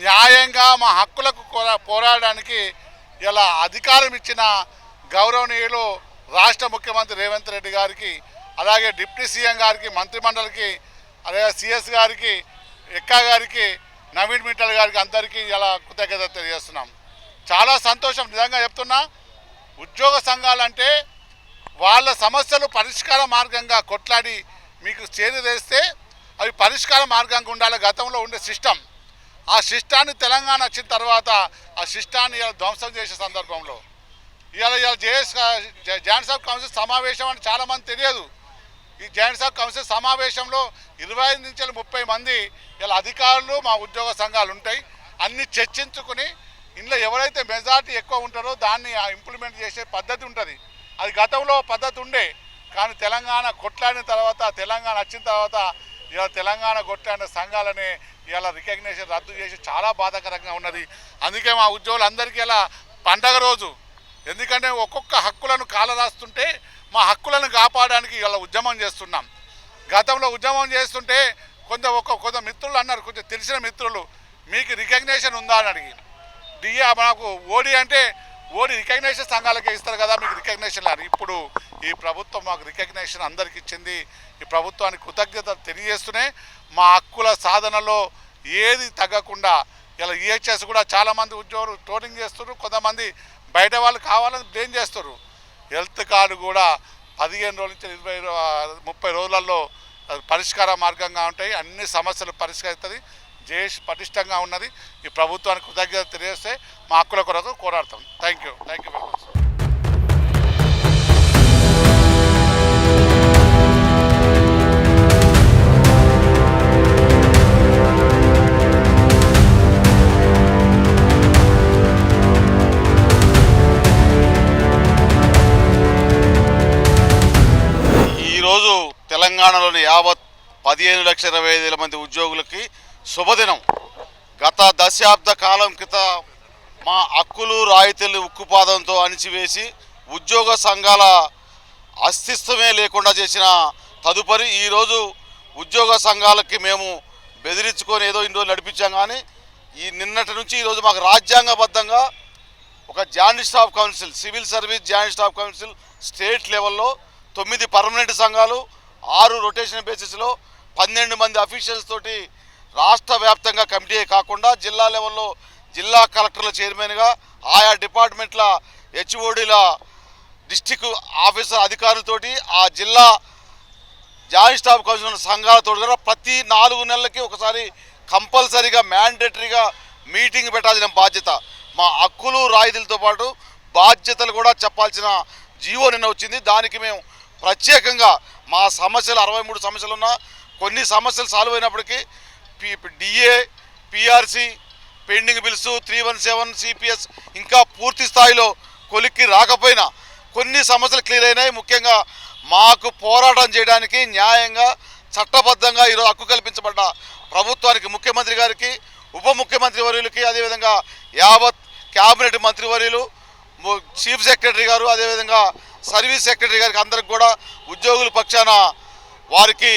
న్యాయంగా మా హక్కులకు కోరా- పోరాడడానికి ఇలా అధికారం ఇచ్చిన గౌరవనీయులు రాష్ట్ర ముఖ్యమంత్రి రేవంత్ రెడ్డి గారికి అలాగే డిప్యూటీ సీఎం గారికి మంత్రిమండలికి అలాగే సిఎస్ గారికి ఎక్కా గారికి నవీన్ మిట్టల్ గారికి అందరికీ ఇలా కృతజ్ఞత తెలియజేస్తున్నాం. చాలా సంతోషం నిజంగా చెప్తున్నా ఉద్యోగ సంఘాలంటే వాళ్ళ సమస్యలు పరిష్కార మార్గంగా కొట్లాడి మీకు చేరుదేస్తే అవి పరిష్కార మార్గంగా ఉండాలి గతంలో ఉండే సిస్టమ్. ఆ శిష్టాన్ని తెలంగాణ వచ్చిన తర్వాత ఆ శిష్టాన్ని ఇలా ధ్వంసం చేసే సందర్భంలో ఇవాళ ఇవాళ జేఎస్ జాయింట్ సబ్ కౌన్సిల్ సమావేశం అని చాలామంది తెలియదు. ఈ జాయింట్ ఆఫ్ కౌన్సిల్ సమావేశంలో ఇరవై ఐదు నుంచి ముప్పై మంది ఇలా అధికారులు మా ఉద్యోగ సంఘాలు ఉంటాయి. అన్ని చర్చించుకుని ఇందులో ఎవరైతే మెజార్టీ ఎక్కువ ఉంటారో దాన్ని ఇంప్లిమెంట్ చేసే పద్ధతి ఉంటుంది. అది గతంలో పద్ధతి ఉండే కానీ తెలంగాణ కొట్లాడిన తర్వాత తెలంగాణ వచ్చిన తర్వాత ఇలా తెలంగాణ కొట్లాడిన సంఘాలని ఇలా రికగ్నేషన్ రద్దు చేసి చాలా బాధాకరంగా ఉన్నది. అందుకే మా ఉద్యోగులందరికీ ఇలా పండగ రోజు ఎందుకంటే ఒక్కొక్క హక్కులను కాలరాస్తుంటే మా హక్కులను కాపాడడానికి ఇలా ఉద్యమం చేస్తున్నాం. గతంలో ఉద్యమం చేస్తుంటే కొంత ఒక కొంత మిత్రులు అన్నారు కొంచెం తెలిసిన మిత్రులు మీకు రికగ్నేషన్ ఉందా? అని అడిగి. డిఏ మనకు ఓడి అంటే ఓడి రికగ్నేషన్ సంఘాలకే ఇస్తారు కదా మీకు రికగ్నేషన్ అని. ఇప్పుడు ఈ ప్రభుత్వం మాకు రికగ్నేషన్ అందరికి ఇచ్చింది ఈ ప్రభుత్వానికి కృతజ్ఞత తెలియజేస్తూనే మా హక్కుల సాధనలో ఏది తగ్గకుండా ఇలా ఈహెచ్ఎస్ కూడా చాలామంది ఉద్యోగులు ట్రోలింగ్ చేస్తారు కొంతమంది బయట వాళ్ళు కావాలని బ్లేమ్ చేస్తారు హెల్త్ కార్డు కూడా పదిహేను రోజుల నుంచి ఇరవై ముప్పై రోజులలో పరిష్కార మార్గంగా ఉంటాయి. అన్ని సమస్యలు పరిష్కరిస్తుంది జేష్ పటిష్టంగా ఉన్నది. ఈ ప్రభుత్వానికి కృతజ్ఞత తెలియజేస్తే మా హక్కుల కొరకు కోరాడతాం థ్యాంక్ యూ థ్యాంక్ యూ తెలంగాణలోని యావత్ పదిహేను లక్షల ఇరవై ఐదు వేల మంది ఉద్యోగులకి శుభదినం. గత దశాబ్ద కాలం క్రితం మా హక్కులు రాయితీలు ఉక్కుపాదంతో అణిచివేసి ఉద్యోగ సంఘాల అస్తిత్వమే లేకుండా చేసిన తదుపరి ఈరోజు ఉద్యోగ సంఘాలకి మేము బెదిరించుకొని ఏదో ఇన్ని రోజులు నడిపించాం కానీ ఈ నిన్నటి నుంచి ఈరోజు మాకు రాజ్యాంగబద్ధంగా ఒక joint staff council civil service joint staff council state లెవెల్లో తొమ్మిది పర్మనెంట్ సంఘాలు ఆరు రొటేషన్ బేసిస్లో పన్నెండు మంది అఫీషియల్స్ తోటి రాష్ట్ర వ్యాప్తంగా కమిటీ కాకుండా జిల్లా లెవెల్లో జిల్లా కలెక్టర్ల చైర్మన్గా ఆయా డిపార్ట్మెంట్ల హెచ్ఓడిల డిస్టిక్ ఆఫీసర్ అధికారులతోటి ఆ జిల్లా జాయింట్ స్టాఫ్ కౌన్సిల్ సంఘాలతో కూడా ప్రతి నాలుగు నెలలకి ఒకసారి కంపల్సరీగా మ్యాండేటరీగా మీటింగ్ పెట్టాల్సిన బాధ్యత. మా హక్కులు రాయితీలతో పాటు బాధ్యతలు కూడా చెప్పాల్సిన జీవో నిన్న వచ్చింది. దానికి మేము ప్రత్యేకంగా మా సమస్యలు అరవై మూడు సమస్యలు ఉన్నా కొన్ని సమస్యలు సాల్వ్ అయినప్పటికీ P D A PRC pending bills three one seven CPS ఇంకా పూర్తి స్థాయిలో కొలిక్కి రాకపోయినా కొన్ని సమస్యలు క్లియర్ అయినాయి. ముఖ్యంగా మాకు పోరాటం చేయడానికి న్యాయంగా చట్టబద్ధంగా ఈరోజు హక్కు కల్పించబడ్డ ప్రభుత్వానికి ముఖ్యమంత్రి గారికి ఉప ముఖ్యమంత్రి వర్యులకి అదేవిధంగా యావత్ క్యాబినెట్ మంత్రివర్యులు చీఫ్ సెక్రటరీ గారు అదేవిధంగా సర్వీస్ సెక్రటరీ గారికి అందరికి కూడా ఉద్యోగుల పక్షాన వారికి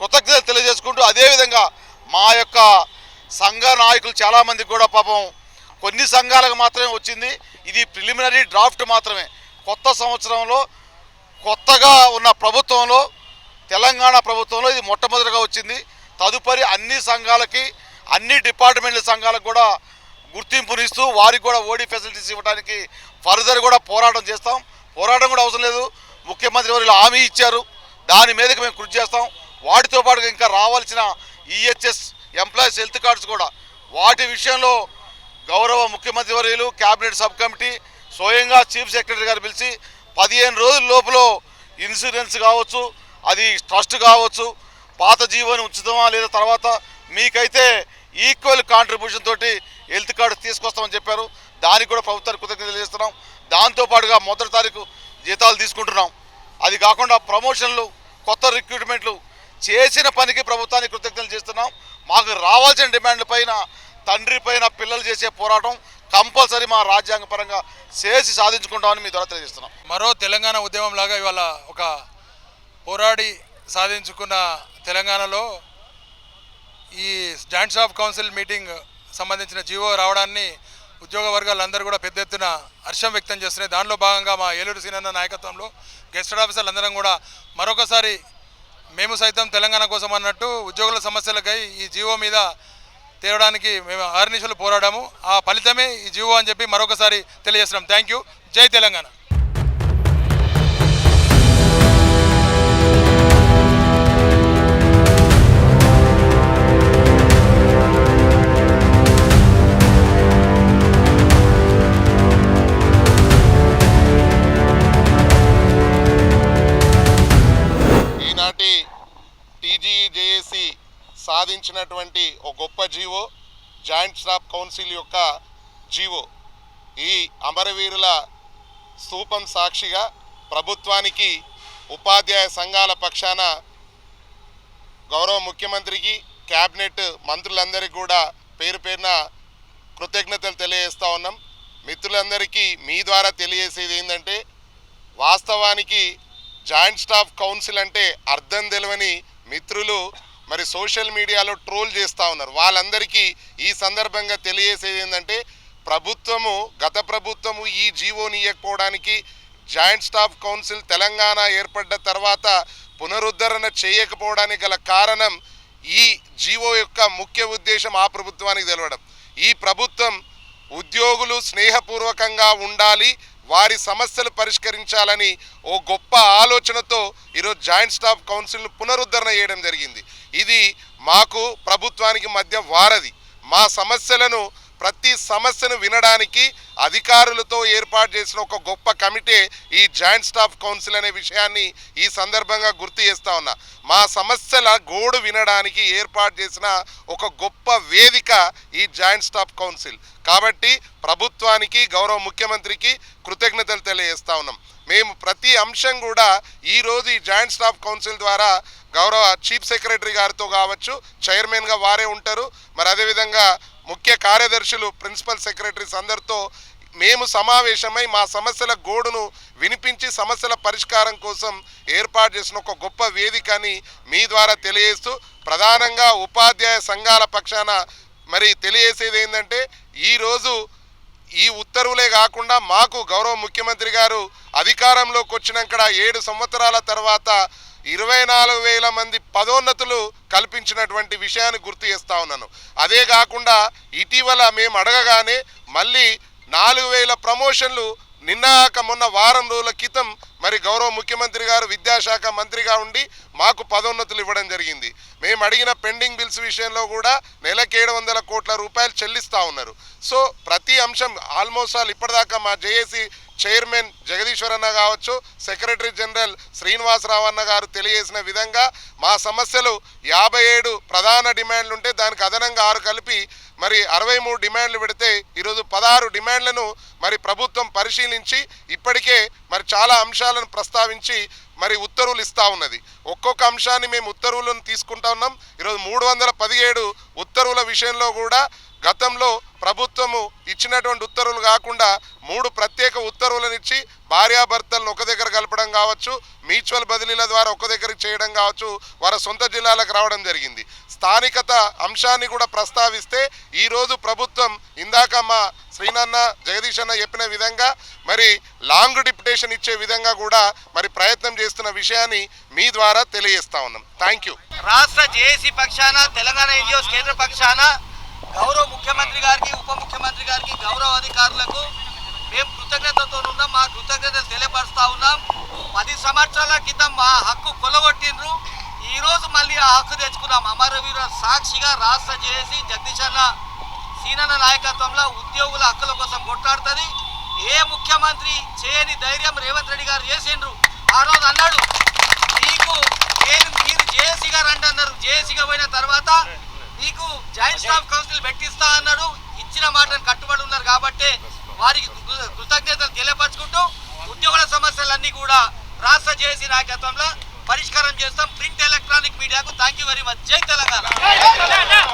కృతజ్ఞతలు తెలియజేసుకుంటూ అదేవిధంగా మా యొక్క సంఘ నాయకులు చాలామంది కూడా పాపం కొన్ని సంఘాలకు మాత్రమే వచ్చింది. ఇది ప్రిలిమినరీ డ్రాఫ్ట్ మాత్రమే. కొత్త సంవత్సరంలో కొత్తగా ఉన్న ప్రభుత్వంలో తెలంగాణ ప్రభుత్వంలో ఇది మొట్టమొదటిగా వచ్చింది. తదుపరి అన్ని సంఘాలకి అన్ని డిపార్ట్మెంట్ల సంఘాలకు కూడా గుర్తింపునిస్తూ వారికి కూడా ఓడి ఫెసిలిటీస్ ఇవ్వడానికి ఫర్దర్ కూడా పోరాటం చేస్తాం. పోరాటం కూడా అవసరం లేదు. ముఖ్యమంత్రి వారు హామీ ఇచ్చారు. దాని మీదకి మేము కృషి చేస్తాం. వాటితో పాటుగా ఇంకా రావాల్సిన ఈహెచ్ఎస్ ఎంప్లాయీస్ హెల్త్ కార్డ్స్ కూడా. వాటి విషయంలో గౌరవ ముఖ్యమంత్రి వర్యులు క్యాబినెట్ సబ్ కమిటీ స్వయంగా చీఫ్ సెక్రటరీ గారు పిలిచి పదిహేను రోజుల లోపల ఇన్సూరెన్స్ కావచ్చు అది ట్రస్ట్ కావచ్చు పాత జీవోని ఉంచుదామా లేదా తర్వాత మీకైతే ఈక్వల్ కాంట్రిబ్యూషన్ తోటి హెల్త్ కార్డు తీసుకొస్తామని చెప్పారు. దానికి కూడా ప్రభుత్వానికి కృతజ్ఞతలు తెలియజేస్తున్నాం. దాంతోపాటుగా మొదటి తారీఖు జీతాలు తీసుకుంటున్నాం. అది కాకుండా ప్రమోషన్లు కొత్త రిక్రూట్మెంట్లు చేసిన పనికి ప్రభుత్వానికి కృతజ్ఞతలు చేస్తున్నాం. మాకు రావాల్సిన డిమాండ్ల పైన తండ్రి పైన పిల్లలు చేసే పోరాటం కంపల్సరీ మా రాజ్యాంగ పరంగా చేసి సాధించుకుంటామని మీ ద్వారా తెలియజేస్తున్నాం. మరో తెలంగాణ ఉద్యమం లాగా ఇవాళ ఒక పోరాడి సాధించుకున్న తెలంగాణలో ఈ జాయింట్ ఆఫ్ కౌన్సిల్ మీటింగ్ సంబంధించిన జీవో రావడాన్ని ఉద్యోగ వర్గాలందరూ కూడా పెద్ద ఎత్తున హర్షం వ్యక్తం చేస్తున్నాయి. దానిలో భాగంగా మా ఏలూరు సీనన్న నాయకత్వంలో గెస్టెడ్ ఆఫీసర్లు అందరం కూడా మరొకసారి మేము సైతం తెలంగాణ కోసం అన్నట్టు ఉద్యోగుల సమస్యలకై ఈ జీవో మీద తేవడానికి మేము ఆర్నిషులు పోరాడాము. ఆ ఫలితమే ఈ జీవో అని చెప్పి మరొకసారి తెలియజేస్తున్నాం. థ్యాంక్ యూ జై Telangana. GO joint staff council యొక్క జీవో. ఈ అమరవీరుల స్థూపం సాక్షిగా ప్రభుత్వానికి ఉపాధ్యాయ సంఘాల పక్షాన గౌరవ ముఖ్యమంత్రికి క్యాబినెట్ మంత్రులందరికీ కూడా పేరు పేరున కృతజ్ఞతలు తెలియజేస్తూ ఉన్నాం. మిత్రులందరికీ మీ ద్వారా తెలియజేసేది ఏంటంటే వాస్తవానికి జాయింట్ స్టాఫ్ కౌన్సిల్ అంటే అర్థం తెలియని మిత్రులు మరి సోషల్ మీడియాలో ట్రోల్ చేస్తూ ఉన్నారు. వాళ్ళందరికీ ఈ సందర్భంగా తెలియజేసేది ఏంటంటే ప్రభుత్వము గత ప్రభుత్వము ఈ జీవోని ఇవ్వకపోవడానికి జాయింట్ స్టాఫ్ కౌన్సిల్ తెలంగాణ ఏర్పడ్డ తర్వాత పునరుద్ధరణ చేయకపోవడానికి గల కారణం ఈ జీవో యొక్క ముఖ్య ఉద్దేశం ఆ ప్రభుత్వానికి తెలవడం. ఈ ప్రభుత్వం ఉద్యోగులు స్నేహపూర్వకంగా ఉండాలి వారి సమస్యలు పరిష్కరించాలని ఓ గొప్ప ఆలోచనతో ఈరోజు జాయింట్ స్టాఫ్ కౌన్సిల్ను పునరుద్ధరణ చేయడం జరిగింది. ఇది మాకు ప్రభుత్వానికి మధ్య వారధి. మా సమస్యలను ప్రతి సమస్యను వినడానికి అధికారులతో ఏర్పాటు చేసిన ఒక గొప్ప కమిటీ ఈ జాయింట్ స్టాఫ్ కౌన్సిల్ అనే విషయాన్ని ఈ సందర్భంగా గుర్తు చేస్తా ఉన్నా. మా సమస్యల గోడు వినడానికి ఏర్పాటు చేసిన ఒక గొప్ప వేదిక ఈ జాయింట్ స్టాఫ్ కౌన్సిల్. కాబట్టి ప్రభుత్వానికి గౌరవ ముఖ్యమంత్రికి కృతజ్ఞతలు తెలియజేస్తా ఉన్నాం. మేము ప్రతి అంశం కూడా ఈరోజు ఈ జాయింట్ స్టాఫ్ కౌన్సిల్ ద్వారా గౌరవ చీఫ్ సెక్రటరీ గారితో కావచ్చు చైర్మన్గా వారే ఉంటారు. మరి అదేవిధంగా ముఖ్య కార్యదర్శులు ప్రిన్సిపల్ సెక్రటరీస్ అందరితో మేము సమావేశమై మా సమస్యల గోడును వినిపించి సమస్యల పరిష్కారం కోసం ఏర్పాటు చేసిన ఒక గొప్ప వేదికని మీ ద్వారా తెలియజేస్తూ ప్రధానంగా ఉపాధ్యాయ సంఘాల పక్షాన మరి తెలియజేసేది ఏంటంటే ఈరోజు ఈ ఉత్తర్వులే కాకుండా మాకు గౌరవ ముఖ్యమంత్రి గారు అధికారంలోకి వచ్చినాక ఏడు సంవత్సరాల తర్వాత ఇరవై నాలుగు వేల మంది పదోన్నతులు కల్పించినటువంటి విషయాన్ని గుర్తు చేస్తా ఉన్నాను. అదే కాకుండా ఇటీవల మేము అడగగానే మళ్ళీ నాలుగు వేల ప్రమోషన్లు నిన్నాక మొన్న వారం రోజుల క్రితం మరి గౌరవ ముఖ్యమంత్రి గారు విద్యాశాఖ మంత్రిగా ఉండి మాకు పదోన్నతులు ఇవ్వడం జరిగింది. మేము అడిగిన పెండింగ్ బిల్స్ విషయంలో కూడా నెలకి ఏడు వందల కోట్ల రూపాయలు చెల్లిస్తూ ఉన్నారు. సో ప్రతి అంశం ఆల్మోస్ట్ ఆల్ ఇప్పటిదాకా మా జేఏసీ చైర్మన్ జగదీశ్వర్ అన్న కావచ్చు సెక్రటరీ జనరల్ శ్రీనివాసరావు అన్న గారు తెలియజేసిన విధంగా మా సమస్యలు యాభై ఏడు ప్రధాన డిమాండ్లు ఉంటే దానికి అదనంగా ఆరు కలిపి మరి అరవై మూడు డిమాండ్లు పెడితే ఈరోజు పదహారు డిమాండ్లను మరి ప్రభుత్వం పరిశీలించి ఇప్పటికే మరి చాలా అంశాలు అంశాలను ప్రస్తావించి మరి ఉత్తర్వులు ఇస్తూ ఉన్నది. ఒక్కొక్క అంశాన్ని మేము ఉత్తర్వులను తీసుకుంటా ఉన్నాం. ఈరోజు మూడు వందల పదిహేడు ఉత్తర్వుల విషయంలో కూడా గతంలో ప్రభుత్వము ఇచ్చినటువంటి ఉత్తర్వులు కాకుండా మూడు ప్రత్యేక ఉత్తర్వులను ఇచ్చి భార్యాభర్తలను ఒక దగ్గర కలపడం కావచ్చు మ్యూచువల్ బదిలీల ద్వారా ఒక దగ్గరికి చేయడం కావచ్చు వారి సొంత జిల్లాలకు రావడం జరిగింది. స్థానికత అంశాన్ని కూడా ప్రస్తావిస్తే ఈరోజు ప్రభుత్వం ఇందాక మా శ్రీనన్న జగదీష్ అన్న చెప్పిన విధంగా మరి లాంగ్ డిప్యుటేషన్ ఇచ్చే విధంగా కూడా మరి ప్రయత్నం చేస్తున్న విషయాన్ని మీ ద్వారా తెలియజేస్తా ఉన్నాం. థ్యాంక్ యూ రాష్ట్ర జేఏసీ పక్షాన తెలంగాణ ఎన్జిఓస్ కేంద్ర పక్షాన గౌరవ ముఖ్యమంత్రి గారికి ఉప ముఖ్యమంత్రి గారికి గౌరవ అధికారులకు మేము కృతజ్ఞతతో ఉన్నాం మా కృతజ్ఞతలు తెలియపరుస్తా ఉన్నాం. పది సంవత్సరాల క్రితం మా హక్కు కొలగొట్టిండ్రు. ఈ రోజు మళ్ళీ ఆ హక్కు తెచ్చుకున్నాం అమరవీర సాక్షిగా రాష్ట్ర చేసి జగదీష్ అన్న సీనన్న నాయకత్వంలో ఉద్యోగుల హక్కుల కోసం కొట్లాడుతుంది. ఏ ముఖ్యమంత్రి చేయని ధైర్యం రేవంత్ రెడ్డి గారు చేసిండ్రు? ఆ రోజు అన్నాడు మీకు నేను మీరు జేసీగా రండి అన్నారు. జేఏసీగా పోయిన తర్వాత మీకు జాయింట్ స్టాఫ్ కౌన్సిల్ పెట్టిస్తా అన్నారు ఇచ్చిన మాటను కట్టుబడి ఉన్నారు కాబట్టి వారికి కృతజ్ఞతలు తెలియపరచుకుంటూ ఉద్యోగుల సమస్యలన్నీ కూడా రాష్ట్ర జేఏసీ నాయకత్వంలో పరిష్కారం చేస్తాం. ప్రింట్ ఎలక్ట్రానిక్ మీడియాకు థ్యాంక్ యూ వెరీ మచ్. జై తెలంగాణ.